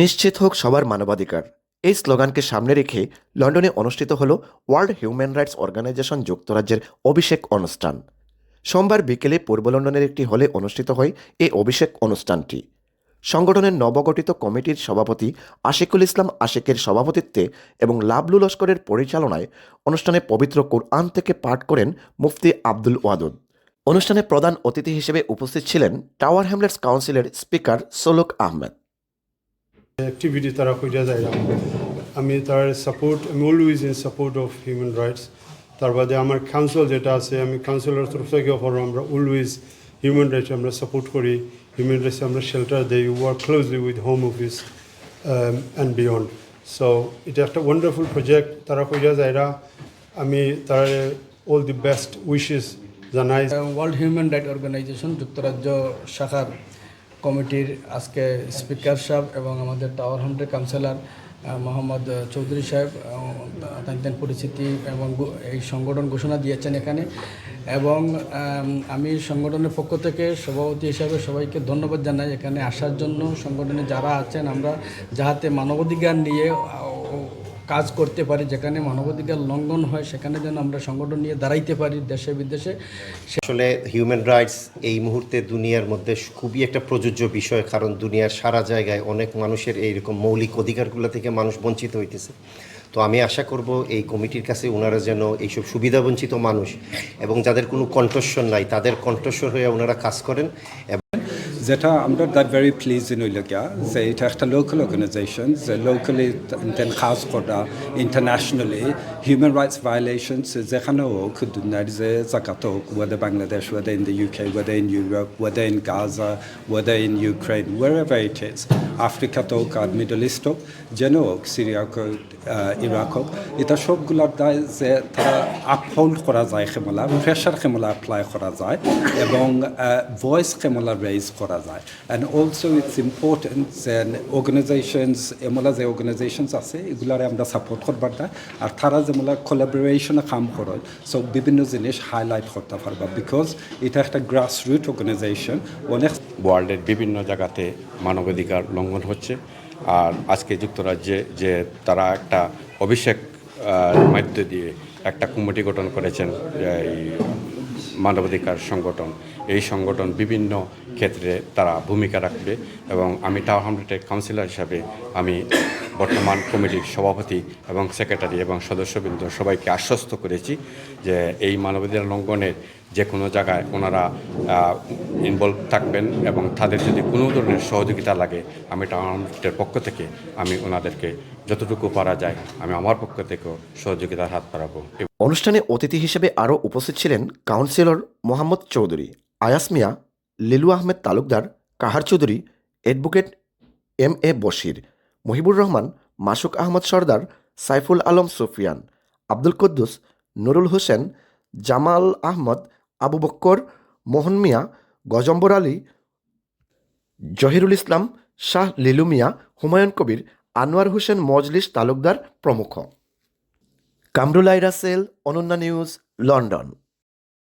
নিশ্চিত হোক সবার মানবাধিকার। এই স্লোগানকে সামনে রেখে লন্ডনে অনুষ্ঠিত হল ওয়ার্ল্ড হিউম্যান রাইটস অর্গানাইজেশন যুক্তরাজ্যের অভিষেক অনুষ্ঠান। সোমবার বিকেলে পূর্ব লন্ডনের একটি হলে অনুষ্ঠিত হয় এই অভিষেক অনুষ্ঠানটি। সংগঠনের নবগঠিত কমিটির সভাপতি আশিকুল ইসলাম আশিকের সভাপতিত্বে এবং লাবলু লস্করের পরিচালনায় অনুষ্ঠানে পবিত্র কোরআন থেকে পাঠ করেন মুফতি আব্দুল ওয়াদুদ। অনুষ্ঠানে প্রধান অতিথি হিসেবে উপস্থিত ছিলেন টাওয়ার হ্যামলেটস কাউন্সিলের স্পিকার সোলক আহমেদ। অ্যাক্টিভিটি তারা কইরা যায় আমি তার সাপোর্ট আমি always in support of human rights তার বাদে আমার কাউন্সিল যেটা আছে, আমি কাউন্সিলের তরফ থেকে আমরা অলওয়েজ হিউম্যান রাইটস আমরা সাপোর্ট করি। হিউম্যান রাইটস আমরা শেল্টার দেই work closely with Home Office and beyond so এটা একটা ওয়ান্ডারফুল প্রজেক্ট তারা কইরা যায়রা আমি তার অল দি বেস্ট উইশেস জানাই। ওয়ার্ল্ড হিউম্যান রাইট অর্গানাইজেশন যুক্তরাজ্য শাখার কমিটির আজকে স্পিকার সাহেব এবং আমাদের Tower Hamlets councillor Mohammad Chowdhury সাহেব তাদের পরিচিতি এবং এই সংগঠন ঘোষণা দিয়েছেন এখানে। এবং, আমি সংগঠনের পক্ষ থেকে সভাপতি হিসাবে সবাইকে ধন্যবাদ জানাই এখানে আসার জন্য। সংগঠনে যারা আছেন আমরা যাহাতে মানবাধিকার নিয়ে কাজ করতে পারি, যেখানে মানবাধিকার লঙ্ঘন হয়, সেখানে যেন আমরা সংগঠন নিয়ে দাঁড়াইতে পারি দেশে, বিদেশে। আসলে হিউম্যান রাইটস এই মুহূর্তে দুনিয়ার মধ্যে খুবই একটা প্রযোজ্য বিষয়, কারণ দুনিয়ার সারা জায়গায় অনেক মানুষের এইরকম মৌলিক অধিকারগুলো থেকে মানুষ বঞ্চিত হইতেছে। তো আমি আশা করব এই কমিটির কাছে ওনারা যেন এইসব সুবিধাবঞ্চিত মানুষ এবং যাদের কোনো কণ্ঠস্বর নাই, তাদের কণ্ঠস্বর হয়ে ওনারা কাজ করেন যেটা আমরা দ্যাট ভেরি প্লিজ ইন হইল গিয়া যে এটা একটা লোকাল অর্গানাইজেশন যে লোকালি তেন খাস করা ইন্টারন্যাশনালি হিউম্যান রাইটস ভায়োলেশনস যেখানে হোক দুনিয়ার যে জায়গাত হোক weather Bangladesh weather in the UK weather in Europe weather in Gaza weather in Ukraine war it is আফ্রিকাত হোক আর মিডল ইস্ট হোক, যেন হোক, সিরিয়া হোক ইরাক হোক, এটা সবগুলোর দায় যে তারা আপহোল্ড করা যায় খেমলা প্রেশার খেমলা অ্যাপ্লাই করা যায় এবং ভয়েস খেমলা রেজ করা যায়। অ্যান্ড অলসো ইটস ইম্পর্টেন্ট যে অর্গানাইজেশনস এমলা যে অর্গানাইজেশনস আছে, এগুলারে আমরা সাপোর্ট করবার দেয়। আর তারা যেমলা কোলাবোরেশনে কাম করে সো বিভিন্ন জিনিস হাইলাইট করতে পারবা বিকজ এটা একটা গ্রাস রুট অর্গানাইজেশন অনেক ওয়ার্ল্ডের বিভিন্ন জায়গাতে মানবাধিকার লঙ্ঘন হচ্ছে। আর আজকে যুক্তরাজ্যে যে তারা একটা অভিষেক মাধ্য দিয়ে একটা কমিটি গঠন করেছেন এই মানবাধিকার সংগঠন, এই সংগঠন বিভিন্ন ক্ষেত্রে তারা ভূমিকা রাখবে এবং আমি টাওয়ার হামলেটের কাউন্সিলর হিসাবে আমি বর্তমান কমিটির সভাপতি এবং সেক্রেটারি এবং সদস্যবৃন্দ সবাইকে আশ্বস্ত করেছি যে এই মানবাধিকার লঙ্ঘনের যে কোনো জায়গায় ওনারা ইনভলভ থাকবেন এবং তাদের যদি কোনো ধরনের সহযোগিতা লাগে, আমি টাউনের পক্ষ থেকে আমি ওনাদেরকে যতটুকু পারা যায়, আমি আমার পক্ষ থেকেও সহযোগিতার হাত বাড়াবো। অনুষ্ঠানে অতিথি হিসেবে আরও উপস্থিত ছিলেন councillor Mohammad Chowdhury, Ayas Mia, Lilu Ahmed Talukdar, Kahar Chowdhury, advocate M A Bashir Mohibur Rahman, Masuk Ahmad Sardar, Saiful Alam Sufian, Abdul Quddus, Nurul Hossain, Jamal Ahmad, Abu Bakkar, Mohan Mia, Gajambar Ali, Jahirul Islam, Shah Lilu Mia, Humayun Kabir, Anwar Hossain Majlis Talukdar প্রমুখ। কামরুল আইরা সেল, Ananya news, London.